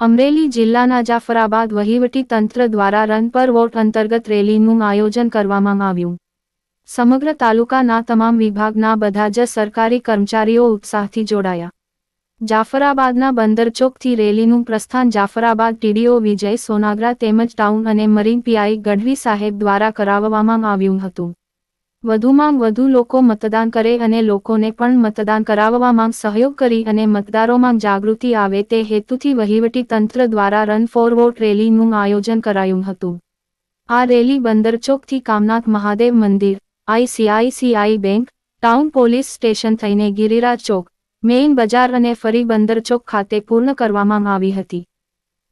અમરેલી જિલ્લાના જાફરાબાદ વહીવટી તંત્ર દ્વારા રન પર વોટ અંતર્ગત રેલીનું આયોજન કરવામાં આવ્યું. સમગ્ર તાલુકાના તમામ વિભાગના બધા જ સરકારી કર્મચારીઓ ઉત્સાહથી જોડાયા. જાફરાબાદના બંદરચોકથી રેલીનું પ્રસ્થાન જાફરાબાદ ટીડીઓ વિજય સોનાગરા તેમજ ટાઉન અને મરીન પીઆઈ ગઢવી સાહેબ દ્વારા કરાવવામાં આવ્યું હતું. વધુમાં વધુ લોકો મતદાન કરે અને લોકોને પણ મતદાન કરાવવામાં સહયોગ કરી અને મતદારોમાં જાગૃતિ આવે તે હેતુથી વહીવટી તંત્ર દ્વારા રન ફોર વોટ રેલીનું આયોજન કરાયું હતું. આ rally બંદરચોકથી Kamnath Mahadev Mandir, ICICI bank, town police station થઈને ગિરિરાજ ચોક, મેઇન બજાર અને ફરી બંદરચોક ખાતે પૂર્ણ કરવામાં આવી હતી.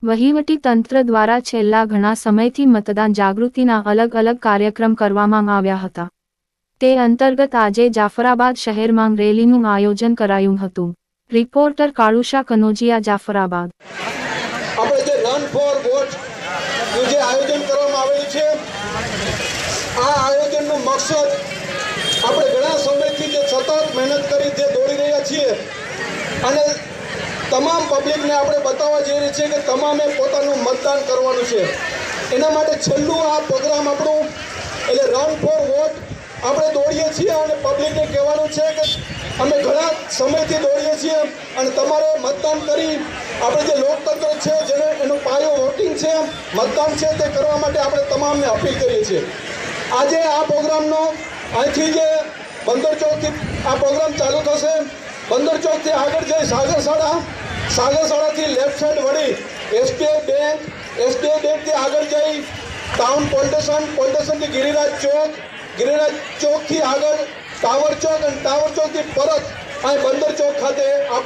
વહીવટી તંત્ર દ્વારા છેલ્લા ઘણા સમયથી મતદાન જાગૃતિના અલગ અલગ કાર્યક્રમ કરવામાં આવ્યા હતા. તે અંતર્ગત આજે જાફરાબાદ શહેરમાં રેલીનું આયોજન કરાયું હતું. રિપોર્ટર કાળુશા કનોજિયા, જાફરાબાદ. આપણે જે આયોજન કરવામાં આવેલું છે, આ આયોજનનો મકસદ આપણે ઘણા સમયથી જે સતત મહેનત કરી જે દોડી રહ્યા છીએ અને તમામ પબ્લિકને આપણે બતાવવા જઈ રહી છીએ કે તમામે પોતાનું મતદાન કરવાનું છે. એના માટે છેલ્લું આ પ્રોગ્રામ આપણું, એટલે રન ફોર આપણે દોડીએ છીએ અને પબ્લિકને કહેવાનું છે કે અમે ઘણા સમયથી દોડીએ છીએ અને તમારે મતદાન કરી આપણે જે લોકતંત્ર છે જેને એનો પાયો વોટિંગ છે મતદાન છે તે કરવા માટે આપણે તમામને અપીલ કરીએ છીએ. આજે આ પ્રોગ્રામનો અહીંથી જે બંદર ચોકથી આ પ્રોગ્રામ ચાલુ થશે બંદર ચોકથી આગળ જઈ સાગરશાળા સાગરશાળાથી લેફ્ટ સાઈડ વળી એસબીઆઈ બેંક એસબીઆઈ બેંકથી આગળ જઈ ટાઉન પોલ્ટેશન પોલ્ટેશનથી ગિરિરાજ ચોક ગિરિરાજ ચોકથી આગળ ટાવર ચોક અને ટાવર ચોકથી પરત અહીં બંદર ચોક ખાતે આપણું